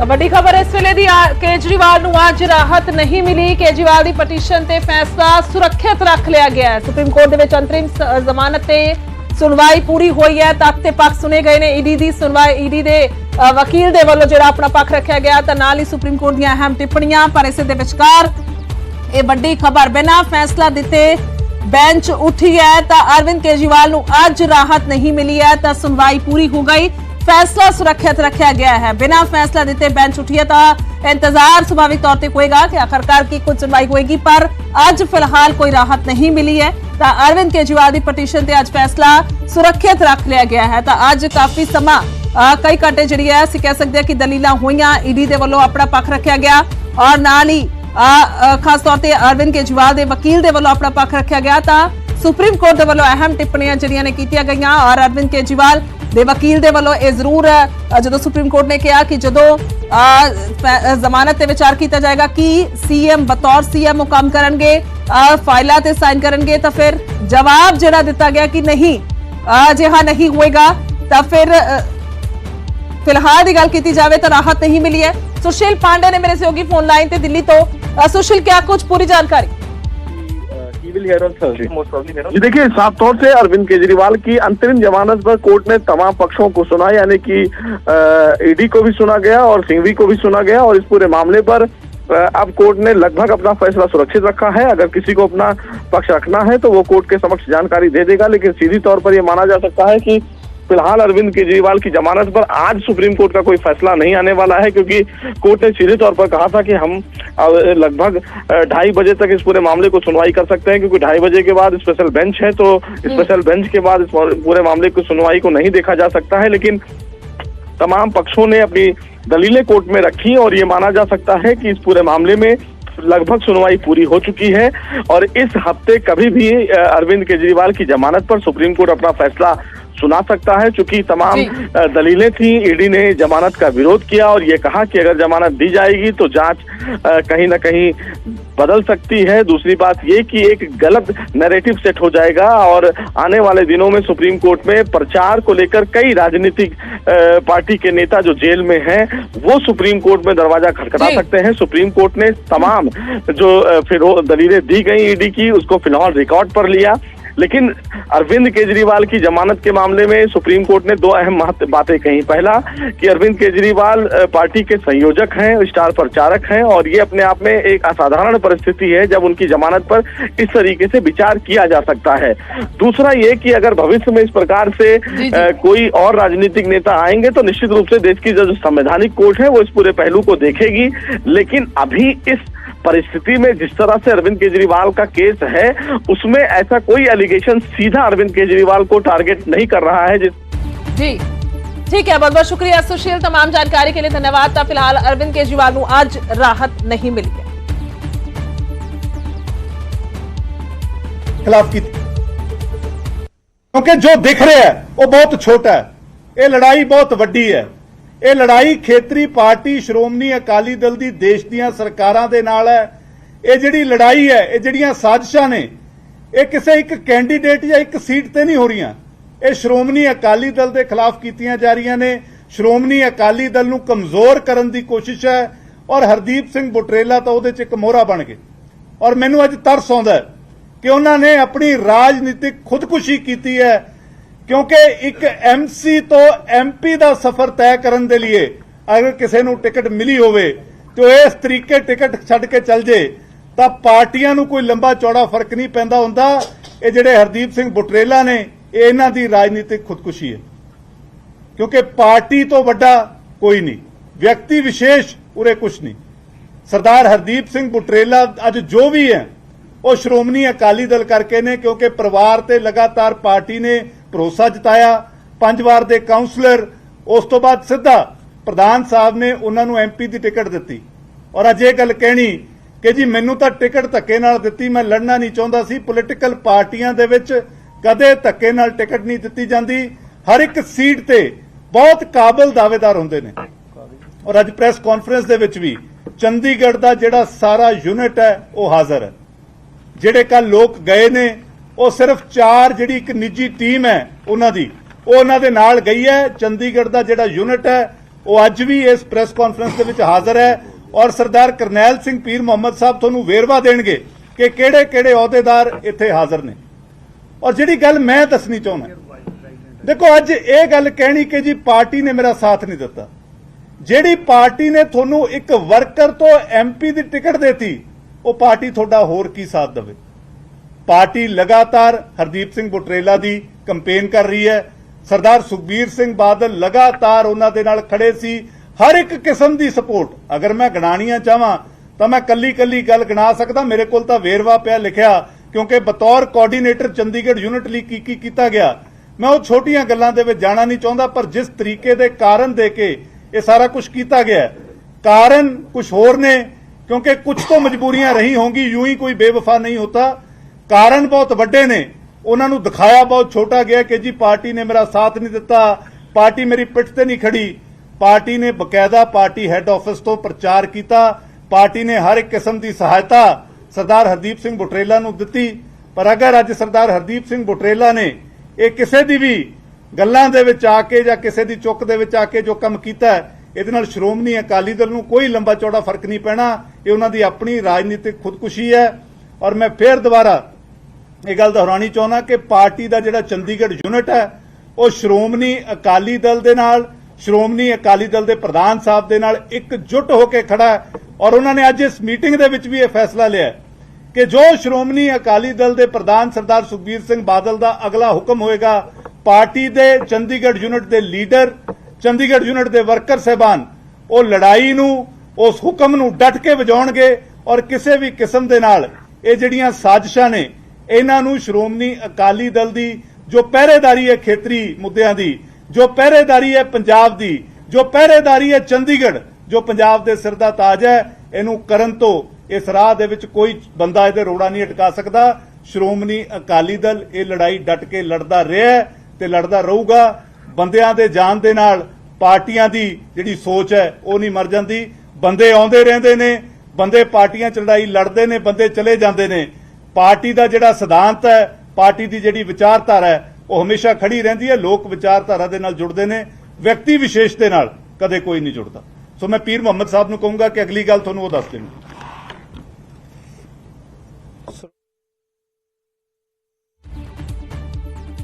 ਤਾਂ ਵੱਡੀ ਖਬਰ ਇਸ ਵੇਲੇ ਦੀ ਕੇਜਰੀਵਾਲ ਨੂੰ ਅੱਜ ਰਾਹਤ ਨਹੀਂ ਮਿਲੀ। ਕੇਜਰੀਵਾਲ ਦੀ ਪਟੀਸ਼ਨ ਤੇ ਫੈਸਲਾ ਸੁਰੱਖਿਅਤ ਰੱਖ ਲਿਆ ਗਿਆ ਹੈ। ਸੁਪਰੀਮ ਕੋਰਟ ਦੇ ਵਿੱਚ ਅੰਤਰਿਮ ਜ਼ਮਾਨਤ ਤੇ ਸੁਣਵਾਈ ਪੂਰੀ ਹੋਈ ਹੈ। ਤੱਕ ਤੇ ਪੱਖ ਸੁਣੇ ਗਏ ਨੇ ਈਡੀ ਦੀ ਸੁਣਵਾਈ, ਈਡੀ ਦੇ ਵਕੀਲ ਦੇ ਵੱਲੋਂ ਜਿਹੜਾ ਆਪਣਾ ਪੱਖ ਰੱਖਿਆ ਗਿਆ, ਤਾਂ ਨਾਲ ਹੀ ਸੁਪਰੀਮ ਕੋਰਟ ਦੀਆਂ ਅਹਿਮ ਟਿੱਪਣੀਆਂ, ਪਰ ਇਸੇ ਦੇ ਵਿਚਕਾਰ ਇਹ ਵੱਡੀ ਖਬਰ ਬਿਨਾਂ ਫੈਸਲਾ ਦਿੱਤੇ ਬੈਂਚ ਉੱਠੀ ਹੈ। ਤਾਂ ਅਰਵਿੰਦ ਕੇਜਰੀਵਾਲ ਨੂੰ ਅੱਜ ਰਾਹਤ ਨਹੀਂ ਮਿਲੀ ਹੈ, ਤਾਂ ਸੁਣਵਾਈ ਪੂਰੀ ਹੋ ਗਈ। ਫੈਸਲਾ ਸੁਰੱਖਿਅਤ ਰੱਖਿਆ ਗਿਆ ਹੈ। ਬਿਨਾਂ ਫੈਸਲਾ ਦਿੱਤੇ ਬੈਂਚ ਉੱਠੀ ਤਾਂ ਇੰਤਜ਼ਾਰ ਸੁਭਾਵਿਕ ਤੌਰ ਤੇ ਹੋਏਗਾ ਕਿ ਆਖਰਕਾਰ ਕੀ ਕੁਝ ਸੁਣਵਾਈ ਹੋਏਗੀ, ਪਰ ਅੱਜ ਫਿਲਹਾਲ ਕੋਈ ਰਾਹਤ ਨਹੀਂ ਮਿਲੀ ਹੈ। ਤਾਂ ਅਰਵਿੰਦ ਕੇਜਰੀਵਾਲ ਦੀ ਪਟੀਸ਼ਨ ਤੇ ਅੱਜ ਫੈਸਲਾ ਸੁਰੱਖਿਅਤ ਰੱਖ ਲਿਆ ਗਿਆ ਹੈ। ਤਾਂ ਅੱਜ ਕਾਫੀ ਸਮਾਂ ਕਈ ਘੰਟੇ ਜਿਹੜੀ ਹੈ, ਅਸੀਂ ਕਹਿ ਸਕਦੇ ਹਾਂ ਕਿ ਦਲੀਲਾਂ ਹੋਈਆਂ, ਈਡੀ ਦੇ ਵੱਲੋਂ ਆਪਣਾ ਪੱਖ ਰੱਖਿਆ ਗਿਆ ਔਰ ਨਾਲ ਹੀ ਖਾਸ ਤੌਰ ਤੇ ਅਰਵਿੰਦ ਕੇਜਰੀਵਾਲ ਦੇ ਵਕੀਲ ਦੇ ਵੱਲੋਂ ਆਪਣਾ ਪੱਖ ਰੱਖਿਆ ਗਿਆ। ਤਾਂ ਸੁਪਰੀਮ ਕੋਰਟ ਦੇ ਵੱਲੋਂ ਅਹਿਮ ਟਿੱਪਣੀਆਂ ਜਿਹੜੀਆਂ ਨੇ ਕੀਤੀਆਂ ਗਈਆਂ ਔਰ ਅਰਵਿੰਦ ਕੇਜਰੀਵਾਲ ਦੇ ਵਕੀਲ ਦੇ ਵੱਲੋਂ ਇਹ ਜ਼ਰੂਰ ਜਦੋਂ ਸੁਪਰੀਮ ਕੋਰਟ ਨੇ ਕਿਹਾ ਕਿ ਜਦੋਂ ਜ਼ਮਾਨਤ ਤੇ ਵਿਚਾਰ ਕੀਤਾ ਜਾਏਗਾ ਕਿ ਸੀਐਮ ਬਤੌਰ ਸੀਐਮ ਕੰਮ ਕਰਨਗੇ ਫਾਈਲਾਂ ਤੇ ਸਾਈਨ ਕਰਨਗੇ, ਤਾਂ ਫਿਰ ਜਵਾਬ ਜਿਹੜਾ ਦਿੱਤਾ ਗਿਆ ਕਿ ਨਹੀਂ ਜੇ ਹਾਂ ਨਹੀਂ ਹੋਏਗਾ, ਤਾਂ ਫਿਰ ਫਿਲਹਾਲ ਦੀ ਗੱਲ ਕੀਤੀ ਜਾਵੇ ਤਾਂ ਰਾਹਤ ਨਹੀਂ ਮਿਲੀ ਹੈ। ਸੁਸ਼ੀਲ ਪਾਂਡੇ ਨੇ ਮੇਰੇ ਸਹਿਯੋਗੀ ਫੋਨ ਲਾਈਨ ਤੇ ਦਿੱਲੀ ਤੋਂ ਸੁਸ਼ੀਲ, ਕਿਆ ਕੁਝ ਪੂਰੀ ਜਾਣਕਾਰੀ? जी। देखिए साफ़ तौर से अरविंद केजरीवाल की अंतरिम जमानत पर कोर्ट ने तमाम पक्षों को सुना यानी कि ईडी को भी सुना गया और सिंघवी को भी सुना गया और इस पूरे मामले पर अब कोर्ट ने लगभग अपना फैसला सुरक्षित रखा है। अगर किसी को अपना पक्ष रखना है तो वो कोर्ट के समक्ष जानकारी दे देगा लेकिन सीधी तौर पर यह माना जा सकता है कि फ़िलहाल अरविंद केजरीवाल की जमानत पर आज सुप्रीम कोर्ट का कोई फैसला नहीं आने वाला है, क्योंकि कोर्ट ने सीधे तौर पर कहा था कि हम लगभग ढाई बजे तक इस पूरे मामले को सुनवाई कर सकते हैं, क्योंकि ढाई बजे के बाद स्पेशल बेंच है तो स्पेशल बेंच के बाद इस पूरे मामले की सुनवाई को नहीं देखा जा सकता है, लेकिन तमाम पक्षों ने अपनी दलीलें कोर्ट में रखी और ये माना जा सकता है कि इस पूरे मामले में लगभग सुनवाई पूरी हो चुकी है और इस हफ़्ते कभी भी अरविंद केजरीवाल की जमानत पर सुप्रीम कोर्ट अपना फैसला सुना सकता है चूँकि तमाम दलीलें थी ईडी ने जमानत का विरोध किया और ये कहा कि अगर जमानत दी जाएगी तो जाँच कहीं ना कहीं बदल सकती है। दूसरी बात ये कि एक गलत नैरेटिव सेट हो जाएगा और आने वाले दिनों में सुप्रीम कोर्ट में प्रचार को लेकर कई राजनीतिक पार्टी के नेता जो जेल में हैं वो सुप्रीम कोर्ट में दरवाज़ा खटखटा सकते हैं। सुप्रीम कोर्ट ने तमाम जो फिर दलीलें दी गई ईडी की उसको फ़िलहाल रिकॉर्ड पर लिया। लेकिन अरविंद केजरीवाल की जमानत के मामले में सुप्रीम कोर्ट ने दो अहम महत्व बातें कही। पहला कि अरविंद केजरीवाल पार्टी के संयोजक हैं स्टार प्रचारक हैं और ये अपने आप में एक असाधारण परिस्थिति है जब उनकी जमानत पर इस तरीके से विचार किया जा सकता है। दूसरा ये कि अगर भविष्य में इस प्रकार से जी, जी। अ, कोई और राजनीतिक नेता आएँगे तो निश्चित रूप से देश की जो संवैधानिक कोर्ट है वो इस पूरे पहलू को देखेगी। लेकिन अभी इस परिस्थिति में जिस तरह से अरविंद केजरीवाल का केस है उसमें ऐसा कोई एलिगेशन सीधा अरविंद केजरीवाल को टारगेट नहीं कर रहा है जिस जी। ठीक है बहुत बहुत शुक्रिया सुशील। तमाम जानकारी के लिए धन्यवाद। था फ़िलहाल अरविंद केजरीवाल को आज राहत नहीं मिली है। खिलाफ की क्योंकि जो दिख रहे हैं वो बहुत छोटा है। ये लड़ाई बहुत वड्डी है। ਇਹ ਲੜਾਈ ਖੇਤਰੀ ਪਾਰਟੀ, ਸ਼੍ਰੋਮਣੀ ਅਕਾਲੀ ਦਲ ਦੀ ਦੇਸ਼ ਦੀਆਂ ਸਰਕਾਰਾਂ ਦੇ ਨਾਲ ਹੈ। ਇਹ ਜਿਹੜੀ ਲੜਾਈ ਹੈ, ਇਹ ਜਿਹੜੀਆਂ ਸਾਜ਼ਿਸ਼ਾਂ ਨੇ, ਇਹ ਕਿਸੇ ਇੱਕ ਕੈਂਡੀਡੇਟ ਜਾਂ ਇੱਕ ਸੀਟ ਤੇ ਨਹੀਂ ਹੋ ਰਹੀਆਂ। ਇਹ ਸ਼੍ਰੋਮਣੀ ਅਕਾਲੀ ਦਲ ਦੇ ਖਿਲਾਫ ਕੀਤੀਆਂ ਜਾ ਰਹੀਆਂ ਨੇ। ਸ਼੍ਰੋਮਣੀ ਅਕਾਲੀ ਦਲ ਨੂੰ ਕਮਜ਼ੋਰ ਕਰਨ ਦੀ ਕੋਸ਼ਿਸ਼ ਹੈ ਔਰ ਹਰਦੀਪ ਸਿੰਘ ਬੁਟਰੇਲਾ ਤਾਂ ਉਹਦੇ ਚ ਇੱਕ ਮੋਹਰਾ ਬਣ ਗਏ। ਔਰ ਮੈਨੂੰ ਅੱਜ ਤਰਸ ਆਉਂਦਾ ਕਿ ਉਹਨਾਂ ਨੇ ਆਪਣੀ ਰਾਜਨੀਤਿਕ ਖੁਦਕੁਸ਼ੀ ਕੀਤੀ ਹੈ ਕਿਉਂਕਿ ਇੱਕ ਐਮਸੀ ਤੋਂ ਐਮਪੀ ਦਾ ਸਫ਼ਰ ਤੈਅ ਕਰਨ ਦੇ ਲਈ ਅਗਰ ਕਿਸੇ ਨੂੰ ਟਿਕਟ ਮਿਲੀ ਹੋਵੇ ਤੇ ਇਸ ਤਰੀਕੇ ਟਿਕਟ ਛੱਡ ਕੇ ਚੱਲ ਜੇ, ਤਾਂ ਪਾਰਟੀਆਂ ਨੂੰ ਕੋਈ ਲੰਬਾ ਚੌੜਾ ਫ਼ਰਕ ਨਹੀਂ ਪੈਂਦਾ ਹੁੰਦਾ। ਇਹ ਜਿਹੜੇ ਹਰਦੀਪ ਸਿੰਘ ਬੁਟਰੇਲਾ ਨੇ, ਇਹ ਇਹਨਾਂ ਦੀ ਰਾਜਨੀਤਿਕ ਖੁਦਕੁਸ਼ੀ ਹੈ। ਕਿਉਂਕਿ ਪਾਰਟੀ ਤੋਂ ਵੱਡਾ ਕੋਈ ਨਹੀਂ, ਵਿਅਕਤੀ ਵਿਸ਼ੇਸ਼ ਉਰੇ ਕੁਛ ਨਹੀਂ। ਸਰਦਾਰ ਹਰਦੀਪ ਸਿੰਘ ਬੁਟਰੇਲਾ ਅੱਜ ਜੋ ਵੀ ਹੈ, ਉਹ ਸ਼੍ਰੋਮਣੀ ਅਕਾਲੀ ਦਲ ਕਰਕੇ ਨੇ, ਕਿਉਂਕਿ ਪਰਿਵਾਰ ਤੇ ਲਗਾਤਾਰ ਪਾਰਟੀ ਨੇ ਭਰੋਸਾ ਜਤਾਇਆ। ਪੰਜ ਵਾਰ ਦੇ ਕਾਉਂਸਲਰ ਉਸ ਤੋਂ ਬਾਅਦ ਸਿੱਧਾ ਪ੍ਰਧਾਨ ਸਾਹਿਬ ਨੇ ਉਹਨਾਂ ਨੂੰ ਐਮਪੀ ਦੀ ਟਿਕਟ ਦਿੱਤੀ। ਔਰ ਅੱਜ ਇਹ ਗੱਲ ਕਹਿਣੀ ਕਿ ਜੀ ਮੈਨੂੰ ਤਾਂ ਟਿਕਟ ਧੱਕੇ ਨਾਲ ਦਿੱਤੀ, ਮੈਂ ਲੜਨਾ ਨਹੀਂ ਚਾਹੁੰਦਾ ਸੀ। ਪੋਲੀਟੀਕਲ ਪਾਰਟੀਆਂ ਦੇ ਵਿੱਚ ਕਦੇ ਧੱਕੇ ਨਾਲ ਟਿਕਟ ਨਹੀਂ ਦਿੱਤੀ ਜਾਂਦੀ। ਹਰ ਇੱਕ ਸੀਟ ਤੇ ਬਹੁਤ ਕਾਬਲ ਦਾਅਵੇਦਾਰ ਹੁੰਦੇ ਨੇ। ਔਰ ਅੱਜ ਪ੍ਰੈਸ ਕਾਨਫਰੰਸ ਦੇ ਵਿੱਚ ਵੀ ਚੰਡੀਗੜ੍ਹ ਦਾ ਜਿਹੜਾ ਸਾਰਾ ਯੂਨਿਟ ਹੈ, ਉਹ ਹਾਜ਼ਰ ਹੈ। ਜਿਹੜੇ ਕੱਲ ਲੋਕ ਗਏ ਨੇ ਉਹ ਸਿਰਫ ਚਾਰ ਜਿਹੜੀ ਇੱਕ ਨਿੱਜੀ ਟੀਮ ਹੈ ਉਹਨਾਂ ਦੀ। ਉਹ ਉਹਨਾਂ ਦੇ ਨਾਲ ਗਈ ਹੈ। ਚੰਡੀਗੜ੍ਹ ਦਾ ਜਿਹੜਾ ਯੂਨਿਟ ਹੈ, ਉਹ ਅੱਜ ਵੀ ਇਸ ਪ੍ਰੈਸ ਕਾਨਫਰੰਸ ਦੇ ਵਿੱਚ ਹਾਜ਼ਰ ਹੈ ਔਰ ਸਰਦਾਰ ਕਰਨੈਲ ਸਿੰਘ ਪੀਰ ਮੁਹੰਮਦ ਸਾਹਿਬ ਤੁਹਾਨੂੰ ਵੇਰਵਾ ਦੇਣਗੇ ਕਿ ਕਿਹੜੇ ਕਿਹੜੇ ਅਹੁਦੇਦਾਰ ਇੱਥੇ ਹਾਜ਼ਰ ਨੇ। ਔਰ ਜਿਹੜੀ ਗੱਲ ਮੈਂ ਦੱਸਣੀ ਚਾਹੁੰਦਾ ਦੇਖੋ ਅੱਜ ਇਹ ਗੱਲ ਕਹਿਣੀ ਕਿ ਜੀ ਪਾਰਟੀ ਨੇ ਮੇਰਾ ਸਾਥ ਨਹੀਂ ਦਿੱਤਾ। ਜਿਹੜੀ ਪਾਰਟੀ ਨੇ ਤੁਹਾਨੂੰ ਇੱਕ ਵਰਕਰ ਤੋਂ ਐਮਪੀ ਦੀ ਟਿਕਟ ਦਿੱਤੀ, ਉਹ ਪਾਰਟੀ ਤੁਹਾਡਾ ਹੋਰ ਕੀ ਸਾਥ ਦੇਵੇ? ਪਾਰਟੀ ਲਗਾਤਾਰ ਹਰਦੀਪ ਸਿੰਘ ਬੁਟਰੇਲਾ ਦੀ ਕੰਪੇਨ ਕਰ ਰਹੀ ਹੈ। ਸਰਦਾਰ ਸੁਖਬੀਰ ਸਿੰਘ ਬਾਦਲ ਲਗਾਤਾਰ ਉਹਨਾਂ ਦੇ ਨਾਲ ਖੜੇ ਸੀ। ਹਰ ਇੱਕ ਕਿਸਮ ਦੀ ਸਪੋਰਟ। ਅਗਰ ਮੈਂ ਗਣਾਣੀਆਂ ਚਾਹਾਂ, ਤਾਂ ਮੈਂ ਕੱਲੀ ਕੱਲੀ ਗੱਲ ਗਣਾ ਸਕਦਾ। ਮੇਰੇ ਕੋਲ ਤਾਂ ਵੇਰਵਾ ਪਿਆ ਲਿਖਿਆ, ਕਿਉਂਕਿ ਬਤੌਰ ਕੋਆਰਡੀਨੇਟਰ ਚੰਡੀਗੜ੍ਹ ਯੂਨਿਟ ਲਈ ਕੀ ਕੀ ਕੀਤਾ ਗਿਆ। ਮੈਂ ਉਹ ਛੋਟੀਆਂ ਗੱਲਾਂ ਦੇ ਵਿੱਚ ਜਾਣਾ ਨਹੀਂ ਚਾਹੁੰਦਾ, ਪਰ ਜਿਸ ਤਰੀਕੇ ਦੇ ਕਾਰਨ ਦੇ ਕੇ ਇਹ ਸਾਰਾ ਕੁਝ ਕੀਤਾ ਗਿਆ। ਕਾਰਨ ਕੁਝ ਹੋਰ ਨੇ, ਕਿਉਂਕਿ ਕੁਝ ਤੋਂ ਮਜਬੂਰੀਆਂ ਰਹੀ ਹੋਣਗੀ ਯੂੰ ਹੀ ਕੋਈ ਬੇਵਫਾ ਨਹੀਂ ਹੁੰਦਾ। ਕਾਰਨ ਬਹੁਤ ਵੱਡੇ ਨੇ। ਉਹਨਾਂ ਨੂੰ ਦਿਖਾਇਆ ਬਹੁਤ ਛੋਟਾ ਗਿਆ ਕਿ ਜੀ ਪਾਰਟੀ ਨੇ ਮੇਰਾ ਸਾਥ ਨਹੀਂ ਦਿੱਤਾ, ਪਾਰਟੀ ਮੇਰੀ ਪਿੱਠ ਤੇ ਨਹੀਂ ਖੜੀ। ਪਾਰਟੀ ਨੇ ਬਕਾਇਦਾ ਪਾਰਟੀ ਹੈੱਡ ਆਫਿਸ ਤੋਂ ਪ੍ਰਚਾਰ ਕੀਤਾ। ਪਾਰਟੀ ਨੇ ਹਰ ਇੱਕ ਕਿਸਮ ਦੀ ਸਹਾਇਤਾ ਸਰਦਾਰ ਹਰਦੀਪ ਸਿੰਘ ਬੁਟਰੇਲਾ ਨੂੰ ਦਿੱਤੀ। ਪਰ ਅਗਰ ਅੱਜ ਸਰਦਾਰ ਹਰਦੀਪ ਸਿੰਘ ਬੁਟਰੇਲਾ ਨੇ ਇਹ ਕਿਸੇ ਦੀ ਵੀ ਗੱਲਾਂ ਦੇ ਵਿੱਚ ਆ ਕੇ ਜਾਂ ਕਿਸੇ ਦੀ ਚੁੱਕ ਦੇ ਵਿੱਚ ਆ ਕੇ ਜੋ ਕੰਮ ਕੀਤਾ ਇਹਦੇ ਨਾਲ ਸ਼੍ਰੋਮਣੀ ਅਕਾਲੀ ਦਲ ਨੂੰ ਕੋਈ ਲੰਬਾ ਚੌੜਾ ਫ਼ਰਕ ਨਹੀਂ ਪੈਣਾ। ਇਹ ਉਹਨਾਂ ਦੀ ਆਪਣੀ ਰਾਜਨੀਤਿਕ ਖੁਦਕੁਸ਼ੀ ਹੈ। ਔਰ ਮੈਂ ਫੇਰ ਦੁਬਾਰਾ ਇਹ ਗੱਲ ਦੁਹਰਾਣੀ ਚਾਹੁੰਦਾ ਕਿ ਪਾਰਟੀ ਦਾ ਜਿਹੜਾ ਚੰਡੀਗੜ੍ਹ ਯੂਨਿਟ ਹੈ, ਉਹ ਸ਼੍ਰੋਮਣੀ ਅਕਾਲੀ ਦਲ ਦੇ ਨਾਲ, ਸ਼੍ਰੋਮਣੀ ਅਕਾਲੀ ਦਲ ਦੇ ਪ੍ਰਧਾਨ ਸਾਹਿਬ ਦੇ ਨਾਲ ਇਕਜੁੱਟ ਹੋ ਕੇ ਖੜਾ ਔਰ ਉਹਨਾਂ ਨੇ ਅੱਜ ਇਸ ਮੀਟਿੰਗ ਦੇ ਵਿੱਚ ਵੀ ਇਹ ਫੈਸਲਾ ਲਿਆ ਕਿ ਜੋ ਸ਼੍ਰੋਮਣੀ ਅਕਾਲੀ ਦਲ ਦੇ ਪ੍ਰਧਾਨ ਸਰਦਾਰ ਸੁਖਬੀਰ ਸਿੰਘ ਬਾਦਲ ਦਾ ਅਗਲਾ ਹੁਕਮ ਹੋਏਗਾ, ਪਾਰਟੀ ਦੇ ਚੰਡੀਗੜ੍ਹ ਯੂਨਿਟ ਦੇ ਲੀਡਰ, ਚੰਡੀਗੜ੍ਹ ਯੂਨਿਟ ਦੇ ਵਰਕਰ ਸਹਿਬਾਨ, ਉਹ ਲੜਾਈ ਨੂੰ, ਉਸ ਹੁਕਮ ਨੂੰ ਡਟ ਕੇ ਵਜਾਉਣਗੇ ਔਰ ਕਿਸੇ ਵੀ ਕਿਸਮ ਦੇ ਨਾਲ ਇਹ ਜਿਹੜੀਆਂ ਸਾਜ਼ਿਸ਼ਾਂ ਨੇ ਇਹਨਾਂ ਨੂੰ ਸ਼੍ਰੋਮਣੀ ਅਕਾਲੀ ਦਲ ਦੀ, ਜੋ ਪਹਿਰੇਦਾਰੀ ਹੈ ਖੇਤਰੀ ਮੁੱਦਿਆਂ ਦੀ, ਜੋ ਪਹਿਰੇਦਾਰੀ ਹੈ ਪੰਜਾਬ ਦੀ, ਜੋ ਪਹਿਰੇਦਾਰੀ ਹੈ ਚੰਡੀਗੜ੍ਹ, ਜੋ ਪੰਜਾਬ ਦੇ ਸਿਰ ਦਾ ਤਾਜ ਹੈ, ਇਹਨੂੰ ਕਰਨ ਤੋਂ ਇਸ ਰਾਹ ਦੇ ਵਿੱਚ ਕੋਈ ਬੰਦਾ ਇਹਦੇ ਰੋੜਾ ਨਹੀਂ ਅਟਕਾ ਸਕਦਾ। ਸ਼੍ਰੋਮਣੀ ਅਕਾਲੀ ਦਲ ਇਹ ਲੜਾਈ ਡਟ ਕੇ ਲੜਦਾ ਰਿਹਾ ਤੇ ਲੜਦਾ ਰਹੂਗਾ। ਬੰਦਿਆਂ ਦੇ ਜਾਨ ਦੇ ਨਾਲ ਪਾਰਟੀਆਂ ਦੀ ਜਿਹੜੀ ਸੋਚ ਹੈ, ਉਹ ਨਹੀਂ ਮਰ ਜਾਂਦੀ। ਬੰਦੇ ਆਉਂਦੇ ਰਹਿੰਦੇ ਨੇ, ਬੰਦੇ ਪਾਰਟੀਆਂ ਚ ਲੜਾਈ ਲੜਦੇ ਨੇ, ਬੰਦੇ ਚਲੇ ਜਾਂਦੇ ਨੇ। ਪਾਰਟੀ ਦਾ ਜਿਹੜਾ ਸਿਧਾਂਤ ਹੈ, ਪਾਰਟੀ ਦੀ ਜਿਹੜੀ ਵਿਚਾਰਧਾਰਾ ਹੈ, ਉਹ ਹਮੇਸ਼ਾ ਖੜੀ ਰਹਿੰਦੀ ਹੈ, ਲੋਕ ਵਿਚਾਰਧਾਰਾ ਦੇ ਨਾਲ ਜੁੜਦੇ ਨੇ, ਵਿਅਕਤੀ ਵਿਸ਼ੇਸ਼ ਦੇ ਨਾਲ ਕਦੇ ਕੋਈ ਨਹੀਂ ਜੁੜਦਾ। ਸੋ ਮੈਂ ਪੀਰ ਮੁਹੰਮਦ ਸਾਹਿਬ ਨੂੰ ਕਹੂੰਗਾ ਕਿ ਅਗਲੀ ਗੱਲ ਤੁਹਾਨੂੰ ਉਹ ਦੱਸ ਦੇਣ